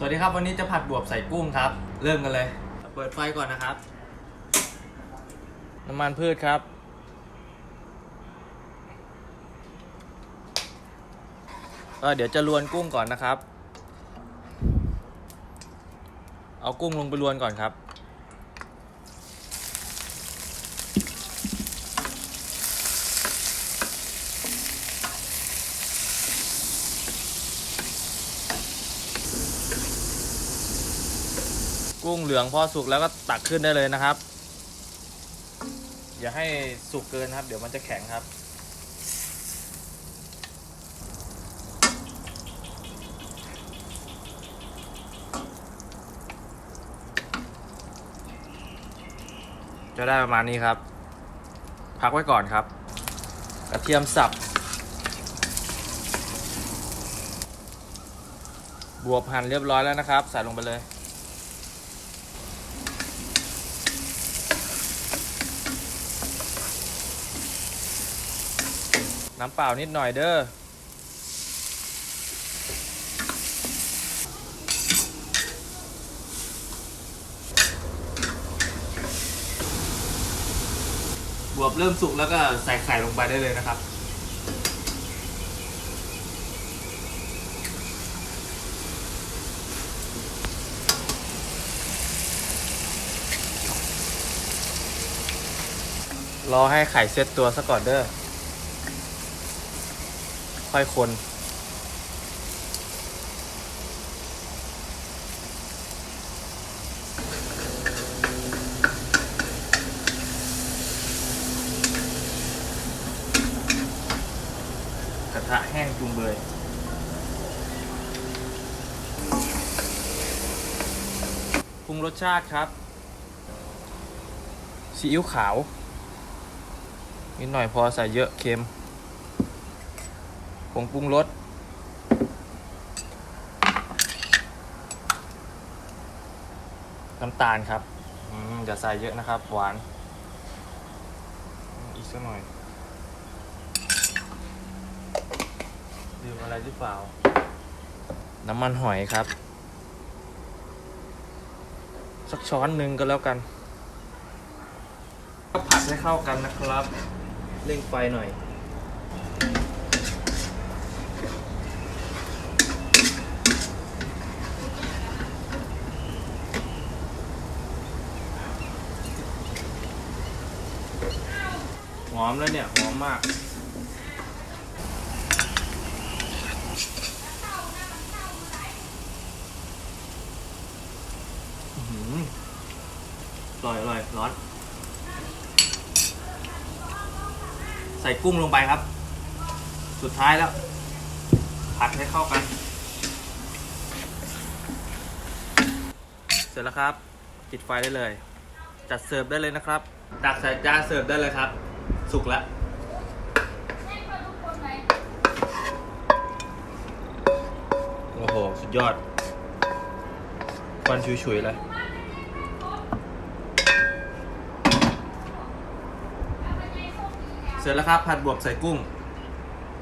สวัสดีครับวันนี้จะผัดบวบใส่กุ้งครับ เริ่มกันเลย เปิดไฟก่อนนะครับ น้ำมันพืชครับ ก็เดี๋ยวจะลวนกุ้งก่อนนะครับ เอากุ้งลงไปลวนก่อนครับ กุ้งเหลืองพอสุกแล้วก็ตักขึ้นได้เลยนะครับ อย่าให้สุกเกินครับ เดี๋ยวมันจะแข็งครับ จะได้ประมาณนี้ครับ พักไว้ก่อนครับ กระเทียมสับ บวบหั่นเรียบร้อยแล้วนะครับ ใส่ลงไปเลย น้ำเปล่านิดหน่อยเด้อบวบเริ่มสุกแล้วก็ใส่ไข่ลงไปได้เลยนะครับ รอให้ไข่เซ็ตตัวซะก่อนเด้อ ค่อยคน กระทะแห้งจุงเบยปรุงรสชาติครับซีอิ๊วขาว นิดหน่อยพอใส่เยอะเค็ม ผงปรุงรสน้ำตาลครับอืมอย่าใส่เยอะนะครับ หวาน อีกสักหน่อยดื่มอะไรหรือเปล่า น้ำมันหอยครับ สักช้อนหนึ่งก็แล้วกันก็ผัดให้เข้ากันนะครับ เร่งไฟหน่อย อมแล้วเนี่ย หอมมากอือหืออร่อยอร่อยร้อน ใส่กุ้งลงไปครับ สุดท้ายแล้ว ผัดให้เข้ากัน เสร็จแล้วครับ ปิดไฟได้เลย จัดเสิร์ฟได้เลยนะครับ ตักใส่จานเสิร์ฟได้เลยครับ สุกแล้วโอ้โห สุดยอดควันชุยๆเลยเสร็จแล้วครับ ผัดบวบใส่กุ้ง